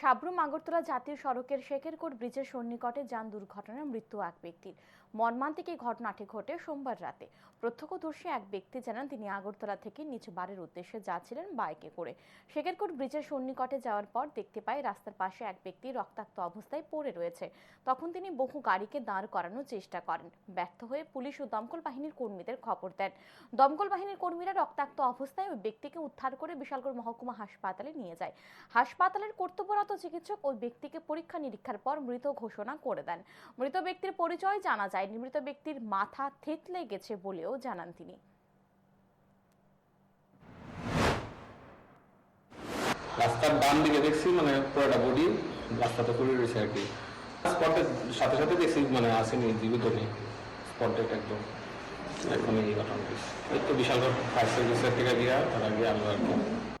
সাবরুম আগরতলা জাতীয় সড়কের শেখেরকোট ব্রিজের সন্নিকটে যান দুর্ঘটনায় মৃত্যু এক ব্যক্তির। মর্মান্তিক এই ঘটনাটি ঘটে সোমবার রাতে। প্রত্যক্ষদর্শী এক ব্যক্তি জানান, তিনি আগরতলা থেকে নিজ বাড়ির উদ্দেশ্যে যাচ্ছিলেন বাইকে করে। শেখেরকোট ব্রিজের সন্নিকটে যাওয়ার পর দেখতে পায় রাস্তার পাশে এক ব্যক্তি রক্তাক্ত অবস্থায় পড়ে রয়েছে। তখন তিনি বহু গাড়িকে দাঁড় করানোর চেষ্টা করেন। ব্যর্থ হয়ে পুলিশ ও দমকল বাহিনীর কর্মীদের খবর দেন। দমকল বাহিনীর কর্মীরা রক্তাক্ত অবস্থায় ওই ব্যক্তিকে উদ্ধার করে বিশালগড় মহকুমা হাসপাতালে নিয়ে যায়। হাসপাতালের কর্তব্যরত চিকিৎসক ওই ব্যক্তিকে পরীক্ষা নিরীক্ষার পর মৃত ঘোষণা করে দেন। মৃত ব্যক্তির পরিচয় জানা যায়নি। মৃত ব্যক্তির মাথা থেতলে গেছে বলেও জানান তিনি। রাস্তার ডান দিকে দেখছি মানে পুরোটা বডি রাস্তাতে পড়ে রয়েছে আর কি। স্পটের সাথে সাথে দেখছি মানে আসেনি জীবিত নেই স্পটের একদম। এখন এই ঘটনা। এই তো বিশাল ফায়ার সার্ভিসের থেকে গিয়া, তারা গিয়ে কি।